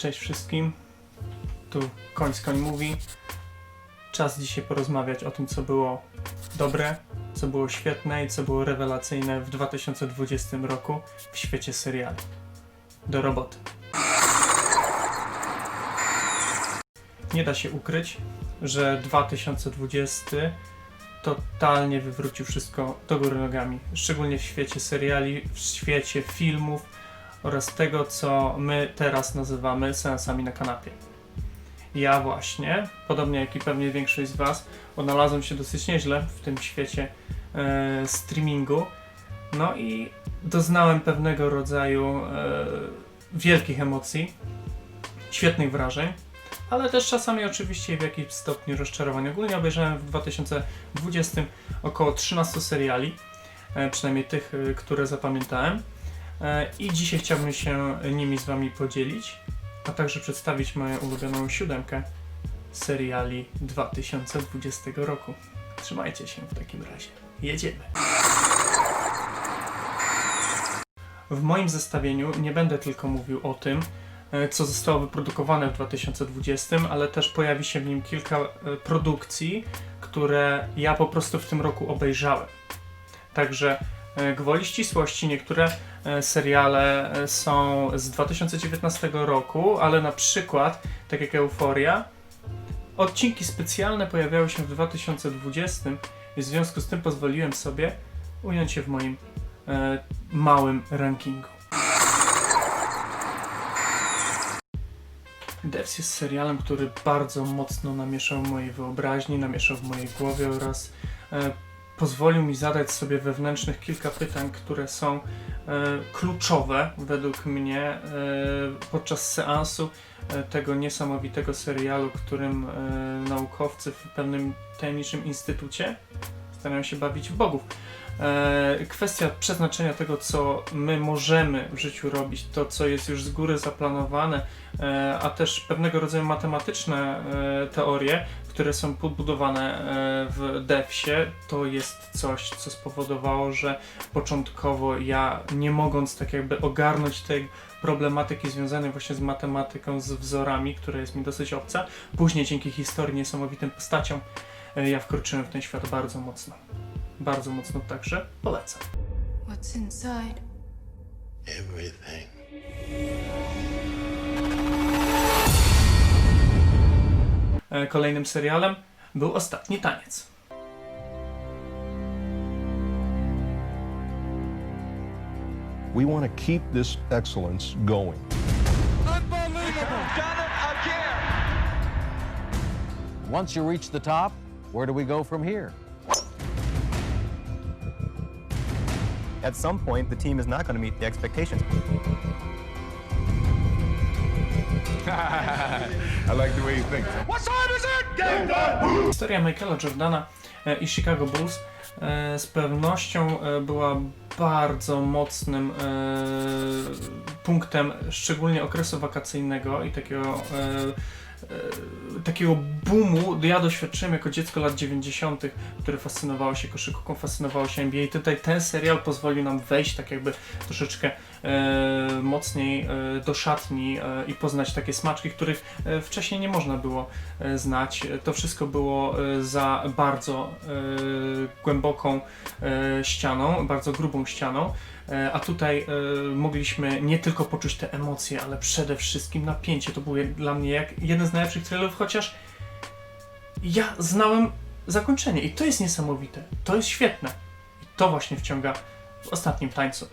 Cześć wszystkim. Tu koń z koń mówi. Czas dzisiaj porozmawiać o tym, co było dobre, co było świetne i co było rewelacyjne w 2020 roku w świecie seriali. Do roboty. Nie da się ukryć, że 2020 totalnie wywrócił wszystko do góry nogami. Szczególnie w świecie seriali, w świecie filmów oraz tego, co my teraz nazywamy seansami na kanapie. Ja właśnie, podobnie jak i pewnie większość z Was, odnalazłem się dosyć nieźle w tym świecie e, streamingu. No i doznałem pewnego rodzaju e, wielkich emocji, świetnych wrażeń, ale też czasami oczywiście w jakimś stopniu rozczarowań. Ogólnie obejrzałem w 2020 około 13 seriali, e, przynajmniej tych, e, które zapamiętałem. E, I dzisiaj chciałbym się nimi z Wami podzielić, a także przedstawić moją ulubioną siódemkę seriali 2020 roku. Trzymajcie się w takim razie. Jedziemy. W moim zestawieniu nie będę tylko mówił o tym, e, co zostało wyprodukowane w 2020, ale też pojawi się w nim kilka e, produkcji, które ja po prostu w tym roku obejrzałem. Także gwoli ścisłości niektóre e, seriale e, są z 2019 roku, ale na przykład, tak jak Euforia, odcinki specjalne pojawiały się w 2020 i w związku z tym pozwoliłem sobie ująć je w moim e, małym rankingu. Devs jest serialem, który bardzo mocno namieszał mojej wyobraźni, namieszał w mojej głowie oraz e, pozwolił mi zadać sobie wewnętrznych kilka pytań, które są e, kluczowe według mnie e, podczas seansu e, tego niesamowitego serialu, którym e, naukowcy w pewnym tajemniczym instytucie starają się bawić w bogów. E, kwestia przeznaczenia tego, co my możemy w życiu robić, to, co jest już z góry zaplanowane, e, a też pewnego rodzaju matematyczne e, teorie, które są podbudowane e, w devsie, to jest coś, co spowodowało, że początkowo ja, nie mogąc tak jakby ogarnąć tej problematyki związanej właśnie z matematyką, z wzorami, która jest mi dosyć obca, później dzięki historii, niesamowitym postaciom, e, ja wkroczyłem w ten świat bardzo mocno. Bardzo mocno także polecam. What's inside? Everything. Kolejnym serialem był Ostatni Taniec. We want to keep this excellence going. Once you reach the top, where do we go from here? At some point, the team is not going to meet the expectations. I like the way you think. Historia Michaela Jordana e, i Chicago Bulls e, z pewnością e, była bardzo mocnym punktem, szczególnie okresu wakacyjnego i takiego, takiego boomu. Ja doświadczyłem jako dziecko lat 90., które fascynowało się koszykówką, fascynowało się NBA. I tutaj ten serial pozwolił nam wejść tak jakby troszeczkę mocniej e, do szatni e, i poznać takie smaczki, których e, wcześniej nie można było e, znać. To wszystko było e, za bardzo e, głęboką e, ścianą, bardzo grubą ścianą. E, A tutaj e, mogliśmy nie tylko poczuć te emocje, ale przede wszystkim napięcie. To był dla mnie jak jeden z najlepszych trailerów, chociaż ja znałem zakończenie i to jest niesamowite. To jest świetne. I to właśnie wciąga w ostatnim tańcu.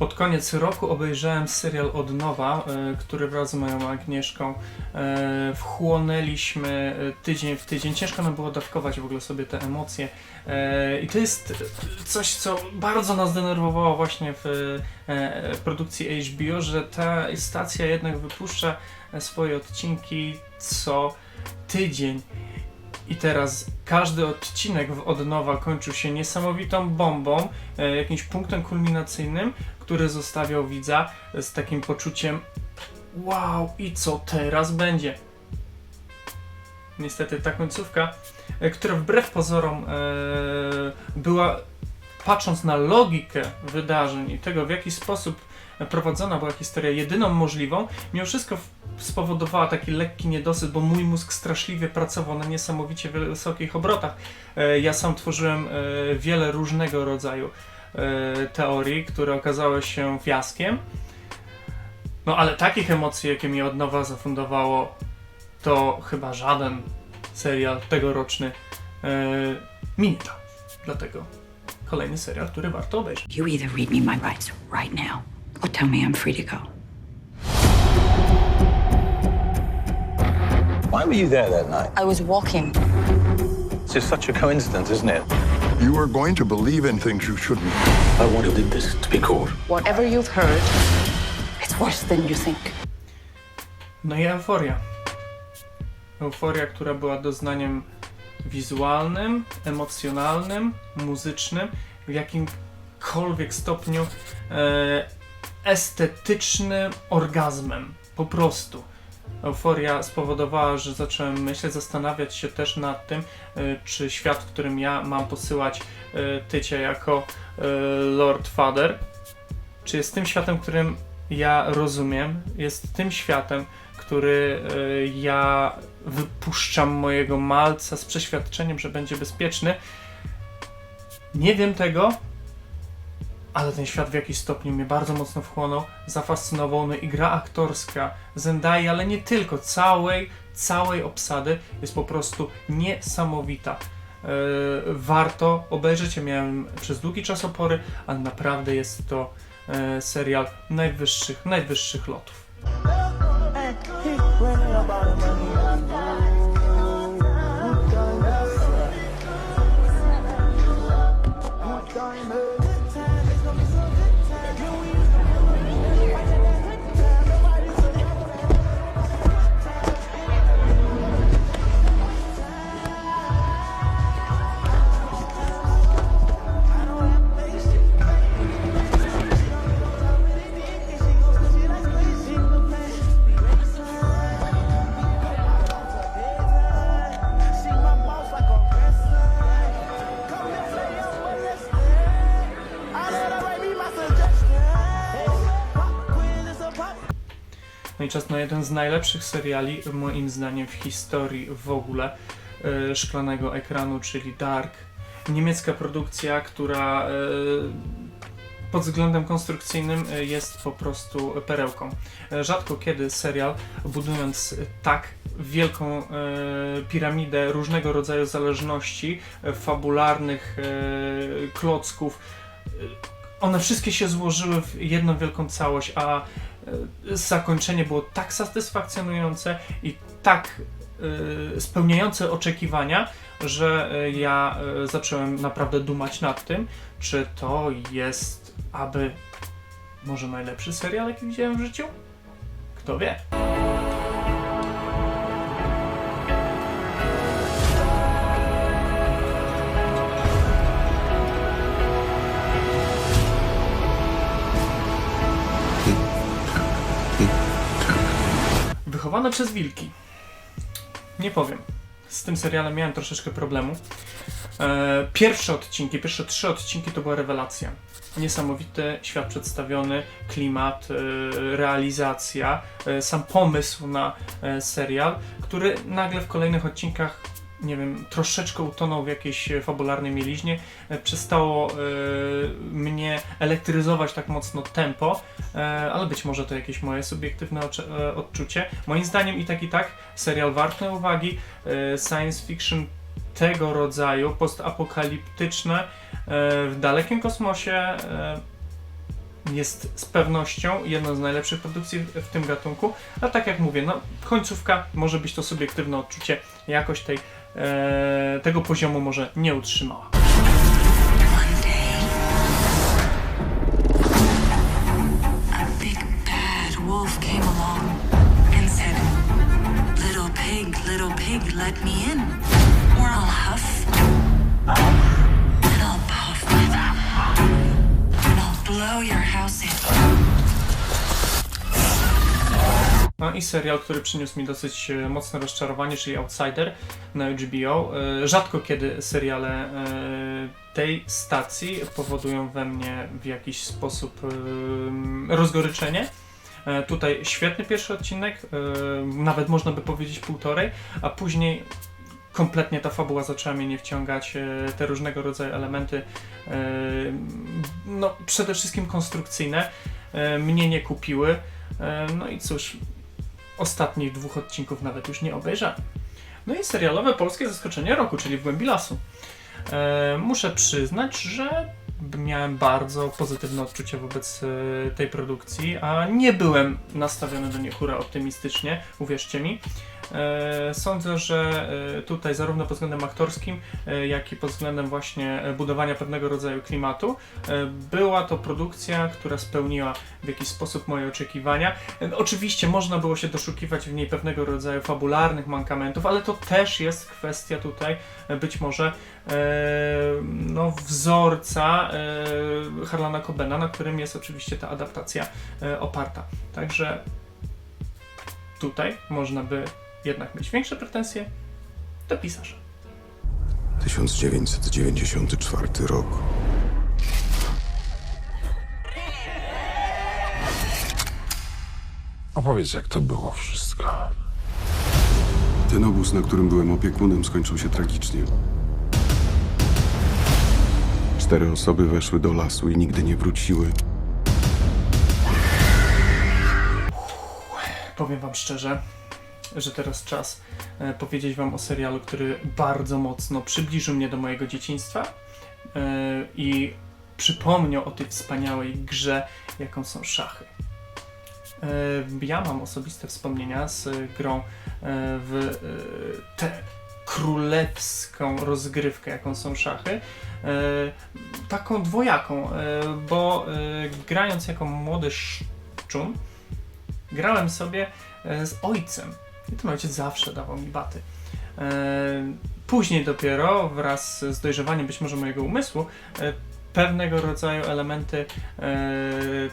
Pod koniec roku obejrzałem serial od nowa, e, który wraz z moją Agnieszką e, wchłonęliśmy e, tydzień w tydzień. Ciężko nam było dawkować w ogóle sobie te emocje. I to jest coś, co bardzo nas denerwowało właśnie w produkcji HBO, że ta stacja jednak wypuszcza swoje odcinki co tydzień. I teraz każdy odcinek od nowa kończył się niesamowitą bombą, e, jakimś punktem kulminacyjnym, który zostawiał widza z takim poczuciem wow, i co teraz będzie? Niestety ta końcówka, e, która wbrew pozorom e, była patrząc na logikę wydarzeń i tego, w jaki sposób prowadzona była historia jedyną możliwą, mimo wszystko spowodowała taki lekki niedosyt, bo mój mózg straszliwie pracował na niesamowicie wysokich obrotach. E, Ja sam tworzyłem e, wiele różnego rodzaju e, teorii, które okazały się fiaskiem. No ale takich emocji, jakie mi od nowa zafundowało, to chyba żaden serial tegoroczny mi nie dał. Dlatego kolejny serial, który warto obejrzeć. You either read me my rights right now or tell me I'm free to go. Why were you there that night? I was walking. It's just such a coincidence, isn't it? You are going to believe in things you shouldn't. I wanted this to be caught. Whatever you've heard, it's worse than you think. No i euforia. Euforia, która była doznaniem wizualnym, emocjonalnym, muzycznym, w jakimkolwiek stopniu e, estetycznym orgazmem. Po prostu. Euforia spowodowała, że zacząłem myśleć, zastanawiać się też nad tym, e, czy świat, w którym ja mam posyłać e, Tycie jako e, Lord Father, czy jest tym światem, którym ja rozumiem, jest tym światem, który ja wypuszczam mojego malca z przeświadczeniem, że będzie bezpieczny. Nie wiem tego, ale ten świat w jakiś stopniu mnie bardzo mocno wchłonął, zafascynował. No i gra aktorska Zendai, ale nie tylko, całej, całej obsady jest po prostu niesamowita. Yy, warto obejrzeć, ja miałem przez długi czas opory, ale naprawdę jest to e, serial najwyższych, najwyższych lotów. Czas na jeden z najlepszych seriali, moim zdaniem, w historii w ogóle e, szklanego ekranu, czyli Dark. Niemiecka produkcja, która e, pod względem konstrukcyjnym e, jest po prostu perełką. Rzadko kiedy serial, budując tak wielką piramidę różnego rodzaju zależności, fabularnych e, klocków, one wszystkie się złożyły w jedną wielką całość, a zakończenie było tak satysfakcjonujące i tak e, spełniające oczekiwania, że e, ja e, zacząłem naprawdę dumać nad tym, czy to jest aby może najlepszy serial, jaki widziałem w życiu? Kto wie? Przez wilki. Nie powiem. Z tym serialem miałem troszeczkę problemu. E, pierwsze odcinki, pierwsze trzy odcinki to była rewelacja. Niesamowity świat przedstawiony, klimat, e, realizacja, e, sam pomysł na e, serial, który nagle w kolejnych odcinkach, nie wiem, troszeczkę utonął w jakiejś fabularnej mieliźnie. E, przestało e, mnie elektryzować tak mocno tempo, e, ale być może to jakieś moje subiektywne e, odczucie. Moim zdaniem i tak i tak serial warty uwagi, e, science fiction tego rodzaju, postapokaliptyczne, e, w dalekim kosmosie e, jest z pewnością jedną z najlepszych produkcji w, w tym gatunku, a tak jak mówię, no końcówka może być to subiektywne odczucie, jakoś tej, e, tego poziomu może nie utrzymała. I serial, który przyniósł mi dosyć e, mocne rozczarowanie, czyli Outsider na HBO. E, Rzadko kiedy seriale e, tej stacji powodują we mnie w jakiś sposób rozgoryczenie. Tutaj świetny pierwszy odcinek, nawet można by powiedzieć półtorej, a później kompletnie ta fabuła zaczęła mnie nie wciągać, te różnego rodzaju elementy, no przede wszystkim konstrukcyjne, mnie nie kupiły. No i cóż, ostatnich dwóch odcinków nawet już nie obejrzałem. No i serialowe polskie zaskoczenie roku, czyli w głębi lasu. E, muszę przyznać, że miałem bardzo pozytywne odczucie wobec e, tej produkcji, a nie byłem nastawiony do niej hura optymistycznie, uwierzcie mi. E, Sądzę, że e, tutaj zarówno pod względem aktorskim, e, jak i pod względem właśnie budowania pewnego rodzaju klimatu była to produkcja, która spełniła w jakiś sposób moje oczekiwania. Oczywiście można było się doszukiwać w niej pewnego rodzaju fabularnych mankamentów, ale to też jest kwestia tutaj być może no, wzorca Harlana Cobena, na którym jest oczywiście ta adaptacja oparta. Także tutaj można by jednak mieć większe pretensje do pisarza. 1994 rok. Opowiedz, jak to było wszystko. Ten obóz, na którym byłem opiekunem, skończył się tragicznie. Cztery osoby weszły do lasu i nigdy nie wróciły. Powiem Wam szczerze, że teraz czas e, powiedzieć Wam o serialu, który bardzo mocno przybliżył mnie do mojego dzieciństwa e, i przypomniał o tej wspaniałej grze, jaką są szachy. E, ja mam osobiste wspomnienia z grą w tę królewską rozgrywkę, jaką są szachy. Taką dwojaką, bo grając jako młody szczun, grałem sobie z ojcem. I ten ojciec zawsze dawał mi baty. E, Później dopiero, wraz z dojrzewaniem być może mojego umysłu, e, pewnego rodzaju elementy e,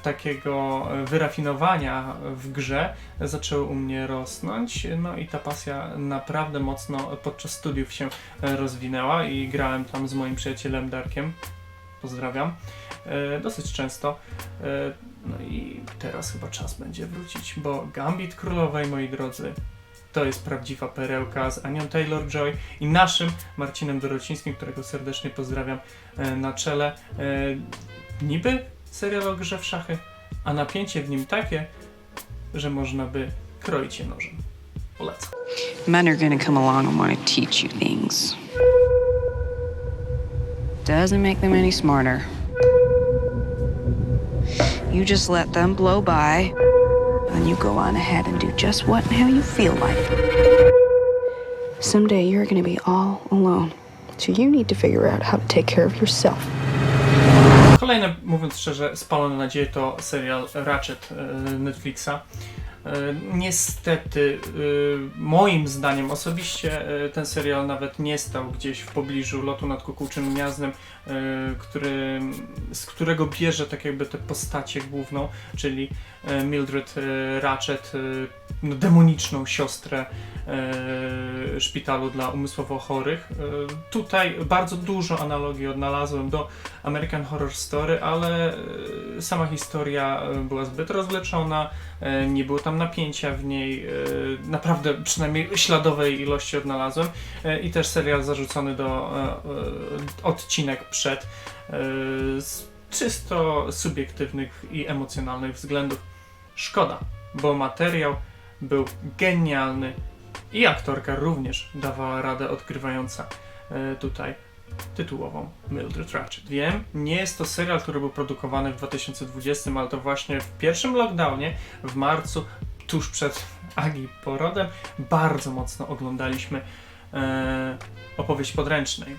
takiego wyrafinowania w grze zaczęły u mnie rosnąć. No i ta pasja naprawdę mocno podczas studiów się rozwinęła i grałem tam z moim przyjacielem Darkiem. Pozdrawiam. Dosyć często. No i teraz chyba czas będzie wrócić, bo Gambit Królowej, moi drodzy, to jest prawdziwa perełka z Anią Taylor-Joy i naszym Marcinem Dorocińskim, którego serdecznie pozdrawiam e, na czele. E, niby serial o grze w szachy, a napięcie w nim takie, że można by kroić je nożem. Polecam. Men are gonna come along and want to teach you things. Doesn't make them any smarter. You just let them blow by, and you go on ahead and do just what and how you feel like. Someday you're gonna be all alone, so you need to figure out how to take care of yourself. Kolejne, mówiąc szczerze, spalone nadzieje to serial Ratchet Netflixa. E, Niestety, e, moim zdaniem osobiście e, ten serial nawet nie stał gdzieś w pobliżu lotu nad kukułczym gniazdem, który, z którego bierze tak jakby tę postacię główną, czyli Mildred Ratchet, no, demoniczną siostrę szpitalu dla umysłowo chorych. Tutaj bardzo dużo analogii odnalazłem do American Horror Story, ale sama historia była zbyt rozwleczona, e, nie było tam napięcia w niej, e, naprawdę przynajmniej śladowej ilości odnalazłem e, i też serial zarzucony do e, odcinek przed z czysto subiektywnych i emocjonalnych względów. Szkoda, bo materiał był genialny i aktorka również dawała radę odgrywająca tutaj tytułową Mildred Ratchet. Wiem, nie jest to serial, który był produkowany w 2020, ale to właśnie w pierwszym lockdownie w marcu, tuż przed Agi porodem, bardzo mocno oglądaliśmy e, opowieść podręcznej.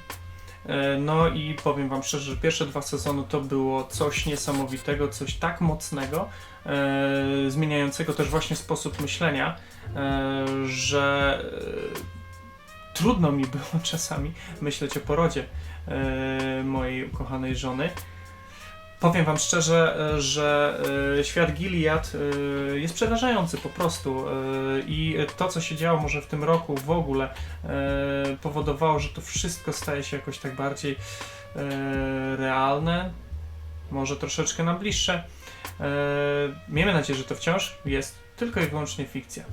E, No i powiem Wam szczerze, że pierwsze dwa sezony to było coś niesamowitego, coś tak mocnego, e, zmieniającego też właśnie sposób myślenia, e, że e, trudno mi było czasami myśleć o porodzie e, mojej ukochanej żony. Powiem Wam szczerze, e, że e, świat Gilead e, jest przerażający po prostu i to, co się działo może w tym roku w ogóle powodowało, że to wszystko staje się jakoś tak bardziej realne, może troszeczkę nam bliższe. Miejmy nadzieję, że to wciąż jest tylko i wyłącznie fikcja.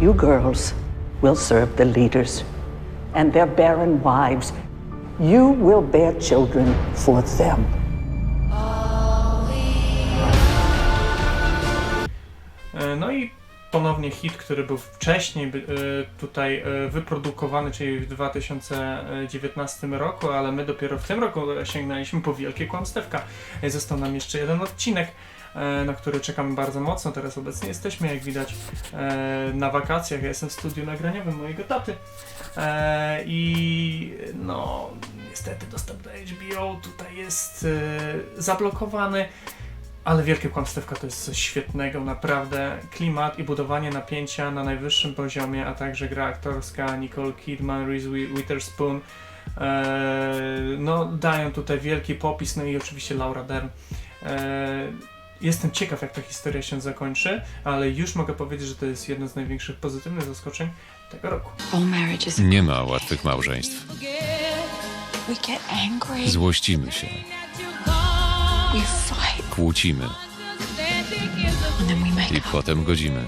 You girls will serve the leaders and their barren wives. You will bear children for them. Ponownie hit, który był wcześniej e, tutaj e, wyprodukowany, czyli w 2019 roku, ale my dopiero w tym roku sięgnęliśmy po wielkie kłamstewka. E, Został nam jeszcze jeden odcinek, na który czekamy bardzo mocno. Teraz obecnie jesteśmy, jak widać, na wakacjach. Ja jestem w studiu nagraniowym mojego taty. I no, niestety dostęp do HBO tutaj jest zablokowany. Ale Wielkie Kłamstewka to jest coś świetnego, naprawdę. Klimat i budowanie napięcia na najwyższym poziomie, a także gra aktorska Nicole Kidman, Reese Wi- Witherspoon. E, no, dają tutaj wielki popis, no i oczywiście Laura Dern. E, jestem ciekaw, jak ta historia się zakończy, ale już mogę powiedzieć, że to jest jedno z największych pozytywnych zaskoczeń tego roku. Nie ma łatwych małżeństw. Złościmy się, We fight. Kłócimy i potem godzimy.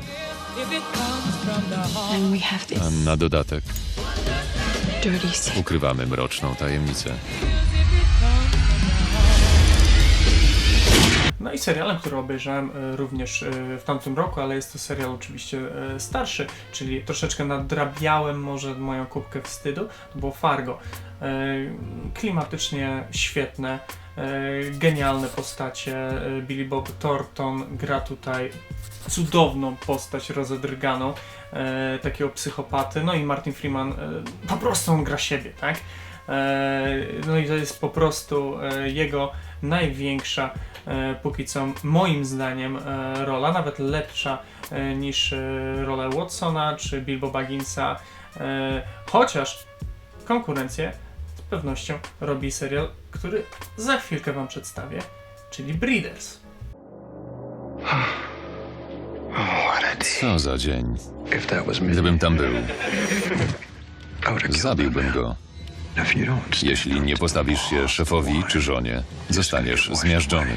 A na dodatek ukrywamy mroczną tajemnicę. I serialem, który obejrzałem e, również e, w tamtym roku, ale jest to serial oczywiście e, starszy, czyli troszeczkę nadrabiałem może moją kubkę wstydu, to było Fargo. Klimatycznie świetne, genialne postacie. Billy Bob Thornton gra tutaj cudowną postać rozedrganą, takiego psychopaty, no i Martin Freeman po prostu on gra siebie, tak? No i to jest po prostu jego największa e, póki co moim zdaniem e, rola, nawet lepsza e, niż e, rola Watsona czy Bilbo Bagginsa, e, chociaż konkurencję z pewnością robi serial, który za chwilkę wam przedstawię, czyli Breeders. Co za dzień. Gdybym tam był, zabiłbym go. Jeśli nie postawisz się szefowi czy żonie, zostaniesz zmiażdżony.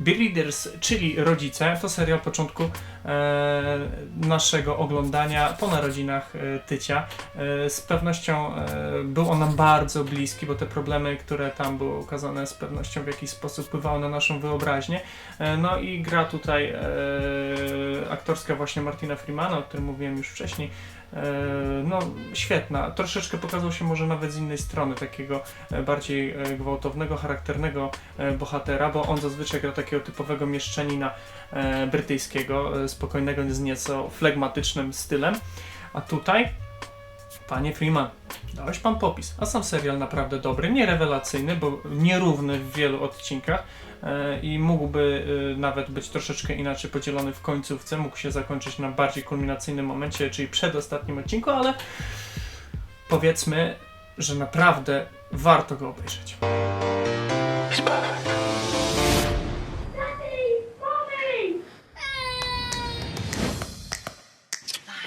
Breeders, czyli Rodzice, to serial początku e, naszego oglądania po narodzinach e, Tycia. E, z pewnością e, był on nam bardzo bliski, bo te problemy, które tam były ukazane, z pewnością w jakiś sposób wpływały na naszą wyobraźnię. E, no i gra tutaj e, aktorska właśnie Martina Freemana, o którym mówiłem już wcześniej. E, no, świetna. Troszeczkę pokazał się może nawet z innej strony, takiego e, bardziej e, gwałtownego, charakternego bohatera, bo on zazwyczaj gra takiego typowego mieszczanina brytyjskiego, spokojnego z nieco flegmatycznym stylem. A tutaj, panie Freeman, dałeś pan popis. A sam serial naprawdę dobry, nie rewelacyjny, bo nierówny w wielu odcinkach i mógłby e, nawet być troszeczkę inaczej podzielony w końcówce, mógł się zakończyć na bardziej kulminacyjnym momencie, czyli przed ostatnim odcinku, ale powiedzmy, że naprawdę warto go obejrzeć.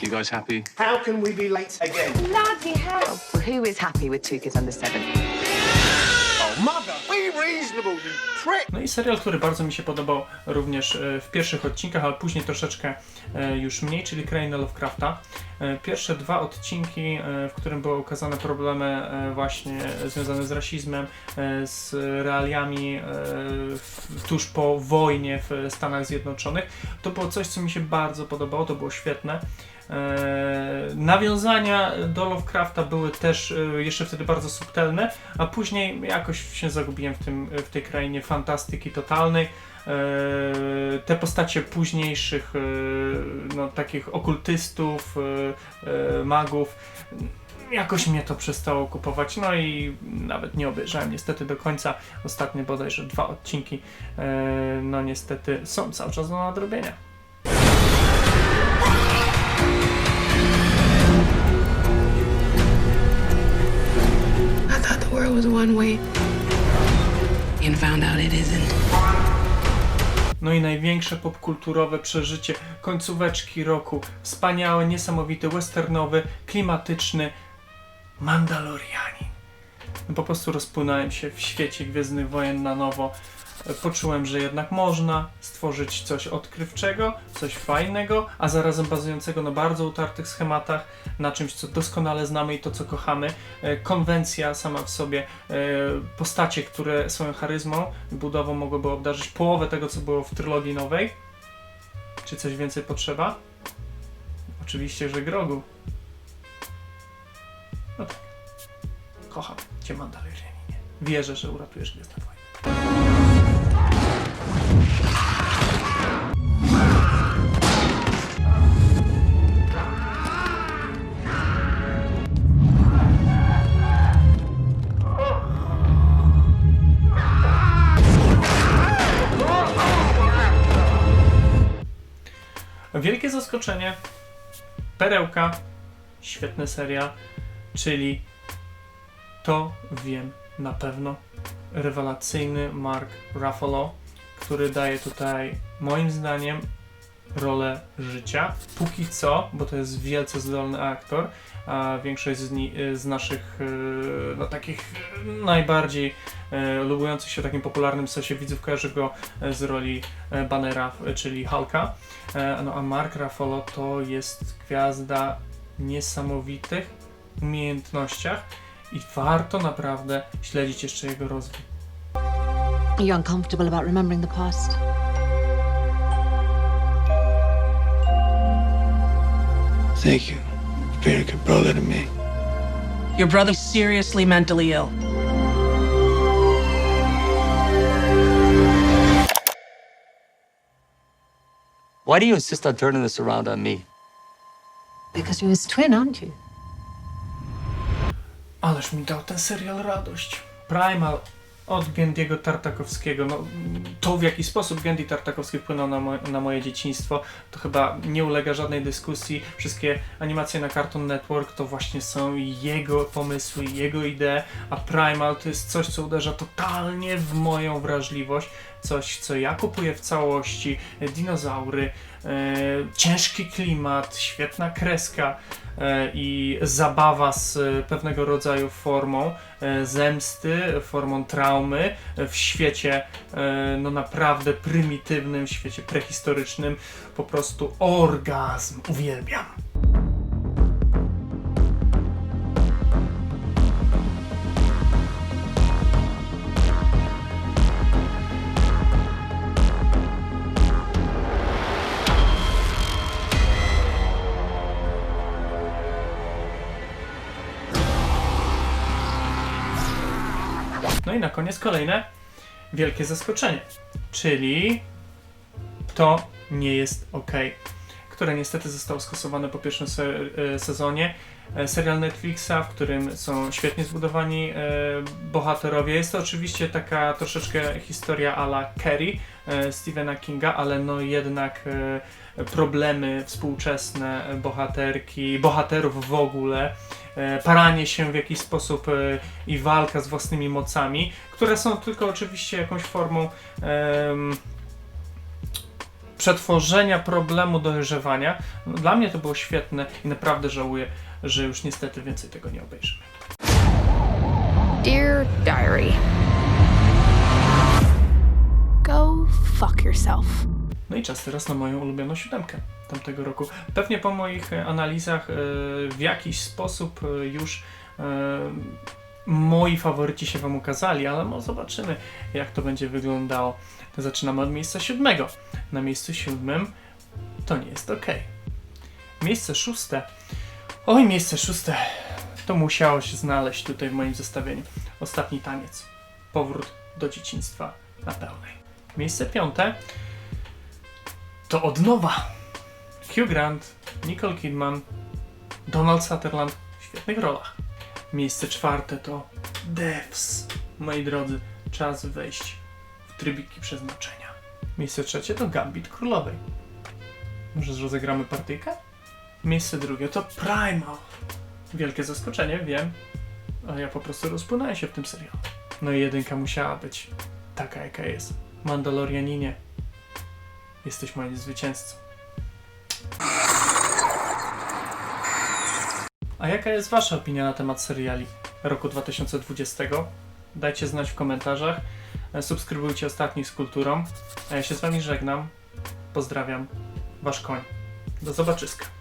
You guys happy? How can we be late again? Bloody hell. Who is happy with two kids under seven? Oh, mother, be reasonable, you prick! No i serial, który bardzo mi się podobał również e, w pierwszych odcinkach, ale później troszeczkę e, już mniej, czyli Kraina Lovecrafta. E, Pierwsze dwa odcinki, w którym były ukazane problemy właśnie związane z rasizmem, z realiami tuż po wojnie w Stanach Zjednoczonych, to było coś, co mi się bardzo podobało, to było świetne. E, Nawiązania do Lovecrafta były też e, jeszcze wtedy bardzo subtelne, a później jakoś się zagubiłem w, tym, w tej krainie fantastyki totalnej. E, Te postacie późniejszych, no, takich okultystów, magów, jakoś mnie to przestało kupować, no i nawet nie obejrzałem niestety do końca. Ostatnie bodajże dwa odcinki, no niestety są cały czas do nadrobienia. One way. and found out it isn't. No i największe popkulturowe przeżycie końcóweczki roku. Wspaniały, niesamowity, westernowy, klimatyczny Mandalorianin. No po prostu rozpłynąłem się w świecie Gwiezdnych Wojen na nowo. Poczułem, że jednak można stworzyć coś odkrywczego, coś fajnego, a zarazem bazującego na bardzo utartych schematach, na czymś, co doskonale znamy i to, co kochamy. E, Konwencja sama w sobie, e, postacie, które swoją charyzmą budową mogłyby obdarzyć połowę tego, co było w trylogii nowej. Czy coś więcej potrzeba? Oczywiście, że Grogu. No tak. Kocham cię, Mandalorianinie. Wierzę, że uratujesz Gwiezdne Wojny. Wielkie zaskoczenie, perełka, świetny serial, czyli to wiem na pewno. Rewelacyjny Mark Ruffalo, który daje tutaj moim zdaniem rolę życia. Póki co, bo to jest wielce zdolny aktor, a większość z, ni- z naszych e, no, takich najbardziej e, lubujących się takim popularnym sosie widzów kojarzy go z roli Bannera, czyli Hulka. E, No a Mark Ruffalo to jest gwiazda niesamowitych umiejętnościach i warto naprawdę śledzić jeszcze jego rozwój. Are you uncomfortable about remembering the past? Thank you for being a good brother to me. Your brother's seriously mentally ill. Why do you insist on turning this around on me? Because you're his twin, aren't you? Ależ mi dał ten serial radość. Primal od Gendiego Tartakowskiego. No, to w jaki sposób Gendy Tartakowski wpłynął na, mo- na moje dzieciństwo, to chyba nie ulega żadnej dyskusji. Wszystkie animacje na Cartoon Network to właśnie są jego pomysły, jego idee, a Primal to jest coś, co uderza totalnie w moją wrażliwość. Coś, co ja kupuję w całości. Dinozaury, ciężki klimat, świetna kreska e, i zabawa z e, pewnego rodzaju formą e, zemsty, formą traumy e, w świecie e, no naprawdę prymitywnym, świecie prehistorycznym. Po prostu orgazm. Uwielbiam. I na koniec kolejne wielkie zaskoczenie, czyli to nie jest ok, które niestety zostało skasowane po pierwszym se e, sezonie. E, Serial Netflixa, w którym są świetnie zbudowani e, bohaterowie. Jest to oczywiście taka troszeczkę historia ala e, Stephena Kinga, ale no jednak e, problemy współczesne bohaterki, bohaterów w ogóle, e, paranie się w jakiś sposób e, i walka z własnymi mocami, które są tylko oczywiście jakąś formą em, przetworzenia problemu dojrzewania. No, dla mnie to było świetne i naprawdę żałuję, że już niestety więcej tego nie obejrzymy. Dear Diary, fuck yourself. No i czas teraz na moją ulubioną siódemkę tamtego roku. Pewnie po moich e, analizach e, w jakiś sposób e, już moi faworyci się Wam ukazali, ale no zobaczymy, jak to będzie wyglądało. Zaczynamy od miejsca siódmego. Na miejscu siódmym to nie jest ok. Miejsce szóste. Oj, miejsce szóste. To musiało się znaleźć tutaj w moim zestawieniu. Ostatni taniec. Powrót do dzieciństwa na pełnej. Miejsce piąte to od nowa. Hugh Grant, Nicole Kidman, Donald Sutherland w świetnych rolach. Miejsce czwarte to Devs. Moi drodzy, czas wejść w trybiki przeznaczenia. Miejsce trzecie to Gambit Królowej. Może rozegramy partyjkę? Miejsce drugie to Primal. Wielkie zaskoczenie, wiem, ale ja po prostu rozpłynąłem się w tym serialu. No i jedynka musiała być. taka jaka jest. Mandalorianinie, jesteś moim zwycięzcą. A jaka jest Wasza opinia na temat seriali roku 2020? Dajcie znać w komentarzach. E, Subskrybujcie ostatni z kulturą. A ja się z Wami żegnam. Pozdrawiam. Wasz koń. Do zobaczyska.